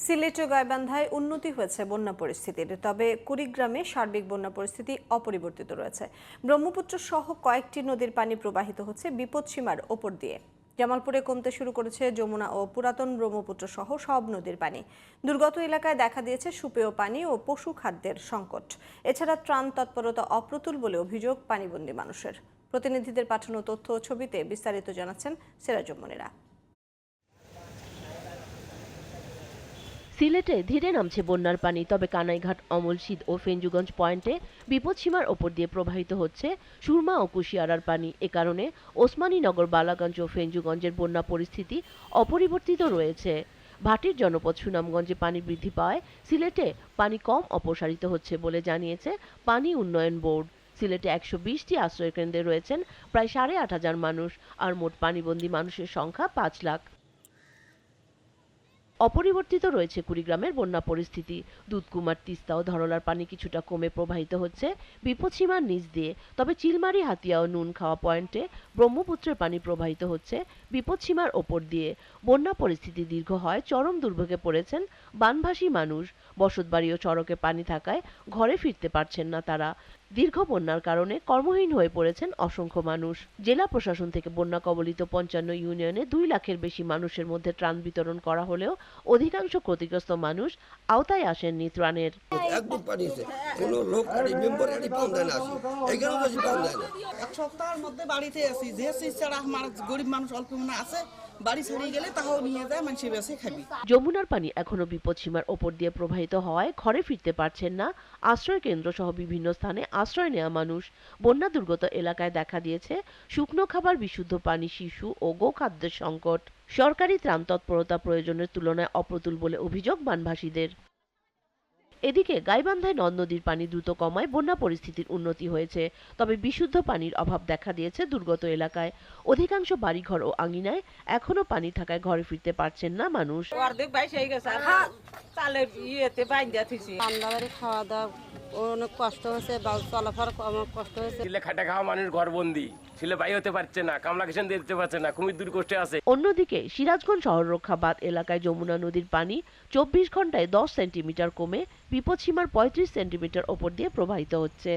সিলেট ও গাইবান্ধায় উন্নতি হয়েছে বন্যা পরিস্থিতির। তবে কুড়িগ্রামে সার্বিক বন্যা পরিস্থিতি অপরিবর্তিত রয়েছে। ব্রহ্মপুত্র সহ কয়েকটি নদীর পানি প্রবাহিত হচ্ছে বিপদসীমার ওপর দিয়ে। জামালপুরে কমতে শুরু করেছে যমুনা ও পুরাতন ব্রহ্মপুত্র সহ সব নদীর পানি। দুর্গত এলাকায় দেখা দিয়েছে সুপেয় পানি ও পশু খাদ্যের সংকট। এছাড়া ত্রাণ তৎপরতা অপ্রতুল বলে অভিযোগ পানিবন্দী মানুষের। প্রতিনিধিদের পাঠানো তথ্য ও ছবিতে বিস্তারিত জানাচ্ছেন সিরাজুম্মনিরা সিলেটে ধীরে নামছে বন্যার পানি, তবে কানাইঘাট অমলশীদ ও ফেঞ্জুগঞ্জ পয়েন্টে বিপদসীমার ওপর দিয়ে প্রবাহিত হচ্ছে সুরমা ও কুশিয়ারার পানি। এ কারণে ওসমানীনগর বালাগঞ্জ ও ফেঞ্জুগঞ্জের বন্যা পরিস্থিতি অপরিবর্তিত রয়েছে। ভাটির জনপদ সুনামগঞ্জে পানি বৃদ্ধি পাওয়ায় সিলেটে পানি কম অপসারিত হচ্ছে বলে জানিয়েছে পানি উন্নয়ন বোর্ড। সিলেটে একশো বিশটি আশ্রয়কেন্দ্রে রয়েছেন প্রায় সাড়ে আট হাজার মানুষ, আর মোট পানিবন্দী মানুষের সংখ্যা পাঁচ লাখ। অপরিবর্তিত রয়েছে কুড়িগ্রামের বন্যা পরিস্থিতি। দুধকুমার তিস্তা ও ধরলার পানি কিছুটা কমে প্রবাহিত হচ্ছে বিপদসীমার নিচ দিয়ে। তবে চিলমারি, হাতিয়া ও নুন খাওয়া পয়েন্টে ব্রহ্মপুত্রের পানি প্রবাহিত হচ্ছে বিপদসীমার ওপর দিয়ে। বন্যা পরিস্থিতি দীর্ঘ হয় চরম দুর্ভোগে পড়েছেন বানভাসী মানুষ। বসতবাড়ি ও সড়কে পানি থাকায় ঘরে ফিরতে পারছেন না তারা। দীর্ঘ বন্যার কারণে কর্মহীন হয়ে পড়েছেন অসংখ্য মানুষ। জেলা প্রশাসন থেকে বন্যা কবলিত পঞ্চান্ন ইউনিয়নে দুই লাখের বেশি মানুষের মধ্যে ত্রাণ বিতরণ করা হলেও অধিকাংশ ক্ষতিগ্রস্ত মানুষ আওতায় আসেননি ত্রাণের। এক সপ্তাহের মধ্যে বাড়িতে আছি। যে ছাড়া আমার গরিব মানুষ অল্প মনে আছে বাড়ি ছাড়িয়ে গেলে নিয়ে যায় বেশি খাবি। যমুনার পানি এখনও বিপদসীমার ওপর দিয়ে প্রবাহিত হওয়ায় ঘরে ফিরতে পারছেন না। আশ্রয় কেন্দ্র সহ বিভিন্ন স্থানে আশ্রয় নেওয়া মানুষ। বন্যা দুর্গত এলাকায় দেখা দিয়েছে, শুকনো খাবার, বিশুদ্ধ পানি, শিশু ও গোখাদ্যের সংকট। সরকারি ত্রাণ তৎপরতা প্রয়োজনের তুলনায় অপ্রতুল বলে অভিযোগ বানভাসীদের। এদিকে গাইবান্ধায় নদ নদীর পানি দ্রুত কমায় বন্যা পরিস্থিতির উন্নতি হয়েছে তবে বিশুদ্ধ পানির অভাব দেখা দিয়েছে দুর্গত এলাকায়। অধিকাংশ বাড়িঘর ও আঙিনায় এখনও পানি থাকায় ঘরে ফিরতে পারছেন না মানুষ। অর্ধেক বাইশ হয়ে গেছে আর ইয়েতে বাইন্দা থুইছি। খাওয়া দাওয়া অনেক কষ্ট হয়েছে বা চলাফেরা আমার কষ্ট হয়েছে। ছেলে খাটা খাওয়া মানুষ ঘরবন্দি ছেলে বাই হতে পারছে না কামলা দিতে পারছে না খুবই দূর কষ্টে আছে। অন্যদিকে সিরাজগঞ্জ শহর রক্ষা রক্ষাবাদ এলাকায় যমুনা নদীর পানি চব্বিশ ঘন্টায় দশ সেন্টিমিটার কমে বিপদসীমার পঁয়ত্রিশ সেন্টিমিটার ওপর দিয়ে প্রবাহিত হচ্ছে।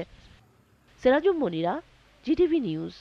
Serajum Monira GTV news.